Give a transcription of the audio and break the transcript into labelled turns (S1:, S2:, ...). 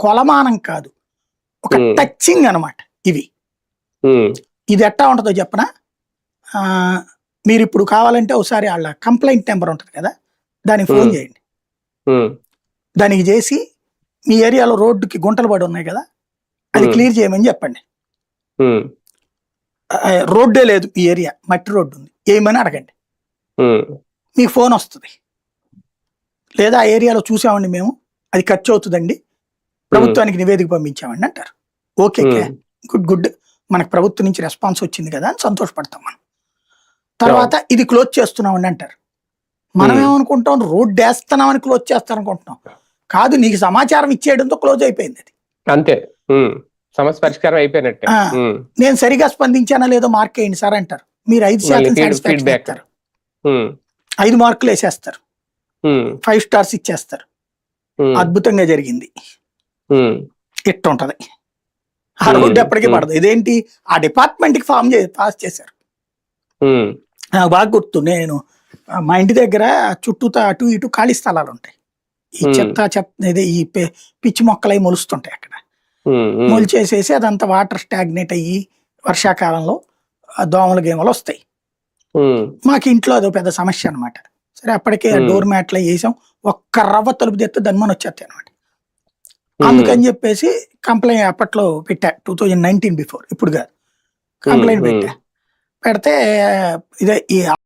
S1: కొలమానం కాదు. ఒక. టచింగ్ అన్నమాట ఇవి. ఇది ఎట్టా ఉంటుందో చెప్పనా? మీరు ఇప్పుడు కావాలంటే ఒకసారి వాళ్ళ కంప్లైంట్ నెంబర్ ఉంటుంది కదా దానికి ఫోన్. చేయండి. దానికి చేసి మీ ఏరియాలో రోడ్డుకి గుంటలు పడి ఉన్నాయి కదా అది. క్లియర్ చేయమని చెప్పండి. రోడ్డే లేదు ఈ ఏరియా మట్టి రోడ్డు ఉంది ఏమని అడగండి. మీకు ఫోన్ వస్తుంది. లేదా ఆ ఏరియాలో చూసామండి మేము అది ఖర్చు అవుతుందండి. ప్రభుత్వానికి నివేదిక పంపించామండి అంటారు. Okay good good. మనకు ప్రభుత్వం నుంచి రెస్పాన్స్ వచ్చింది కదా అని సంతోషపడతాం మనం. తర్వాత ఇది క్లోజ్ చేస్తున్నామండి అంటారు. మనం. ఏమనుకుంటాం రోడ్ వేస్తున్నామని క్లోజ్ చేస్తాం అనుకుంటున్నాం కాదు నీకు సమాచారం ఇచ్చేయడంతో క్లోజ్ అయిపోయింది అది.
S2: అంతే. సమస్య పరిష్కారం అయిపోయినట్టే.
S1: నేను సరిగా స్పందించానా లేదో మార్క్ వేయండి సార్ అంటారు. మీరు ఐదు శాతం సాటిస్ఫాక్షన్. ఇస్తారు ఐదు మార్కులు వేసేస్తారు. ఫైవ్ స్టార్స్ ఇచ్చేస్తారు. అద్భుతంగా జరిగింది. ఇట్టు ఉంటది ఆ. రోడ్డు ఎప్పటికీ. పడదు. ఇదేంటి? ఆ డిపార్ట్మెంట్కి ఫామ్ పాస్ చేశారు. నాకు బాగా గుర్తు. నేను మా ఇంటి దగ్గర చుట్టూతా అటు ఇటు ఖాళీ స్థలాలు ఉంటాయి. ఈ. చెత్త చెత్త ఇదే ఈ పిచ్చి మొక్కలై మొలుస్తుంటాయి అక్కడ. మొలిచేసేసి అదంతా వాటర్ స్టాగ్నేట్ అయ్యి వర్షాకాలంలో దోమల గేమలు వస్తాయి. మాకు ఇంట్లో అదో పెద్ద సమస్య అనమాట సరే అప్పటికే. డోర్ మ్యాట్లు వేసాం. ఒక్క రవ్వ తలుపు తెస్తే దన్మని వచ్చేస్తాయి అనమాట అందుకని చెప్పేసి కంప్లైంట్ అప్పట్లో పెట్టా టూ థౌజండ్ నైన్టీన్ బిఫోర్ ఇప్పుడు కాదు కంప్లైంట్. పెట్టా. పెడితే ఇదే ఈ